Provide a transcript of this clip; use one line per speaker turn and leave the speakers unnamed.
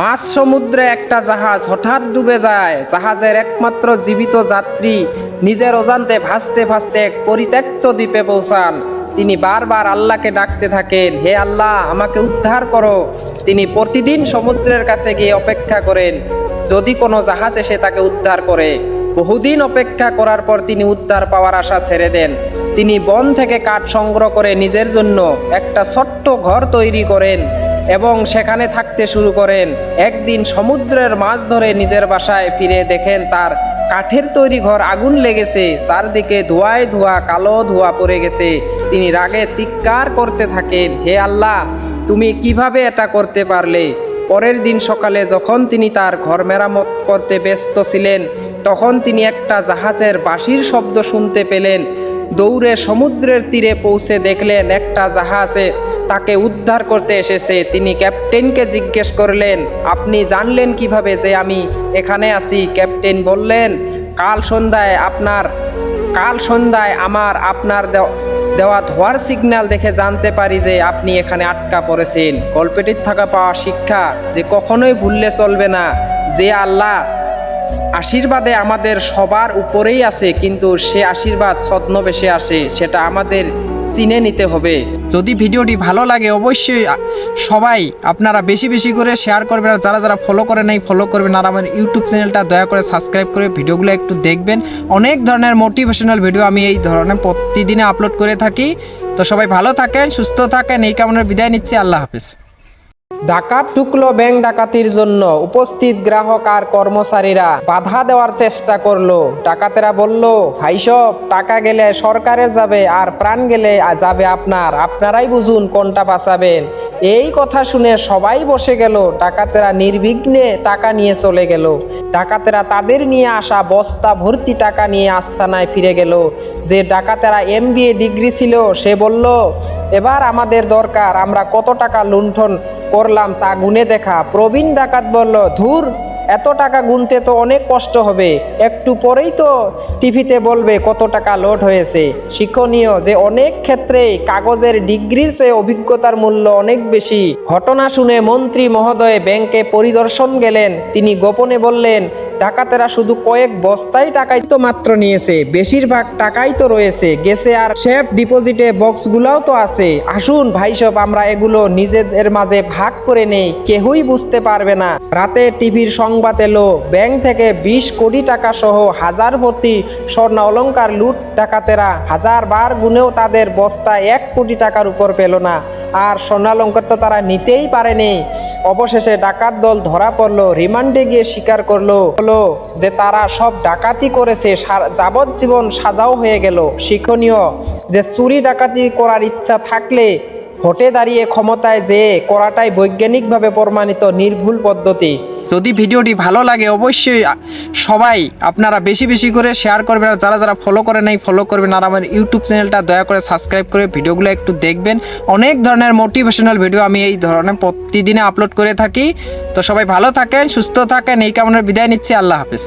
মাঝ সমুদ্রে একটা জাহাজ হঠাৎ ডুবে যায়। জাহাজের একমাত্র জীবিত যাত্রী নিজের অজান্তে ভাসতে ভাসতে এক পরিত্যক্ত দ্বীপে পৌঁছান। তিনি বারবার আল্লাহকে ডাকতে থাকেন, হে আল্লাহ, আমাকে উদ্ধার করো। তিনি প্রতিদিন সমুদ্রের কাছে গিয়ে অপেক্ষা করেন, যদি কোনো জাহাজ এসে তাকে উদ্ধার করে। বহুদিন অপেক্ষা করার পর তিনি উদ্ধার পাওয়ার আশা ছেড়ে দেন। তিনি বন থেকে কাঠ সংগ্রহ করে নিজের জন্য একটা ছোট্ট ঘর তৈরি করেন। এবং সেখানে থাকতে শুরু করেন। একদিন সমুদ্রের মাছ ধরে নিজের বাসায় ফিরে দেখেন তার কাঠের তৈরি ঘর আগুন লেগেছে, চারদিকে ধোঁয়ায় ধোঁয়া, কালো ধোঁয়া পড়ে গেছে। তিনি রাগে চিৎকার করতে থাকেন, হে আল্লাহ, তুমি কীভাবে এটা করতে পারলে? পরের দিন সকালে যখন তিনি তার ঘর মেরামত করতে ব্যস্ত ছিলেন, তখন তিনি একটা জাহাজের বাঁশির শব্দ শুনতে পেলেন। দৌড়ে সমুদ্রের তীরে পৌঁছে দেখলেন একটা জাহাজে তাকে উদ্ধার করতে এসেছে। তিনি ক্যাপ্টেনকে জিজ্ঞেস করলেন, আপনি জানলেন কীভাবে যে আমি এখানে আছি? ক্যাপ্টেন বললেন, কাল সন্ধ্যায় আপনার, কাল সন্ধ্যায় আমার, আপনার দেও- দেওয়া ধোয়ার সিগন্যাল দেখে জানতে পারি যে আপনি এখানে আটকা পড়েছেন। গল্পটির থাকা পাওয়া শিক্ষা যে কখনোই ভুললে চলবে না। যে আল্লাহ আশীর্বাদে আমাদের সবার উপরেই আছে, কিন্তু সে আশীর্বাদ ছদ্মবেশে আসে, সেটা আমাদের চিনে নিতে হবে।
যদি ভিডিওটি ভালো লাগে, অবশ্যই সবাই আপনারা বেশি বেশি করে শেয়ার করবেন আর যারা যারা ফলো করে নাই ফলো করবেন। আর আমার ইউটিউব চ্যানেলটা দয়া করে সাবস্ক্রাইব করে ভিডিওগুলো একটু দেখবেন। অনেক ধরনের মোটিভেশনাল ভিডিও আমি এই ধরনের প্রতিদিনে আপলোড করে থাকি। তো সবাই ভালো থাকেন, সুস্থ থাকেন, এই কামনার বিদায় নিচ্ছি। আল্লাহ হাফেজ।
ডাকাত ঢুকলো ব্যাংক ডাকাতির জন্য। উপস্থিত গ্রাহক আর কর্মচারীরা বাধা দেওয়ার চেষ্টা করল। ডাকাতেরা বলল ভাইসব টাকা গেলে সরকারের যাবে আর প্রাণ গেলে যাবে আপনার। আপনারাই বুঝুন কোনটা বাঁচাবেন। এই কথা শুনে সবাই বসে গেল। ডাকাতেরা নির্বিঘ্নে টাকা নিয়ে চলে গেল। ডাকাতেরা তাদের নিয়ে আসা বস্তা ভর্তি টাকা নিয়ে আস্তানায় ফিরে গেল। যে ডাকাতেরা এম ডিগ্রি ছিল, সে বলল, এবার আমাদের দরকার, আমরা কত টাকা লুণ্ঠন করলাম তা গুনে দেখা। প্রবীণ ডাকাত বলল, ধুর, এত টাকা গুনতে তো অনেক কষ্ট হবে। একটু পরেই তো টিভিতে বলবে কত টাকা লোড হয়েছে। শিক্ষণীয় যে অনেক ক্ষেত্রে কাগজের ডিগ্রির চেয়ে অভিজ্ঞতার মূল্য অনেক বেশি। ঘটনা শুনে মন্ত্রী মহোদয় ব্যাংকে পরিদর্শন গেলেন। তিনি গোপনে বললেন ডাকাতেরা শুধু কয়েক বস্তাই টাকাই তো মাত্র নিয়েছে। বেশিরভাগ টাকাই তো রয়েছে। গেছে আর সেফ ডিপোজিটে বক্সগুলোও তো আছে। আসুন ভাই ভাইসব আমরা এগুলো নিজেদের মাঝে ভাগ করে নেই। কেউই বুঝতে পারবে না। রাতে টিভির সংবাদ এলো, ব্যাংক থেকে বিশ কোটি টাকা সহ হাজার ভর্তি স্বর্ণ অলংকার লুট ডাকাতেরা। হাজার বার গুনেও তাদের বস্তা এক কোটি টাকার উপর পেল না। আর স্বর্ণালঙ্কার তো তারা নিতেই পারেনি। অবশেষে ডাকাত দল ধরা পড়ল, রিমান্ডে গিয়ে স্বীকার করল হলো যে তারা সব ডাকাতি করেছে যাবজ্জীবন সাজাও হয়ে গেল। শিক্ষণীয় যে চুরি ডাকাতি করার ইচ্ছা থাকলে ভোটে দাঁড়িয়ে ক্ষমতায় যে করাটাই বৈজ্ঞানিকভাবে প্রমাণিত নির্ভুল পদ্ধতি।
যদি ভিডিওটি ভালো লাগে, অবশ্যই সবাই আপনারা বেশি বেশি করে শেয়ার করবেন আর যারা যারা ফলো করে নাই ফলো করবেন আর আমার ইউটিউব চ্যানেলটা দয়া করে সাবস্ক্রাইব করে ভিডিওগুলো একটু দেখবেন। অনেক ধরনের মোটিভেশনাল ভিডিও আমি এই ধরনের প্রতিদিনে আপলোড করে থাকি। তো সবাই ভালো থাকেন, সুস্থ থাকেন, এই কামনার বিদায় নিচ্ছি, আল্লাহ হাফেজ।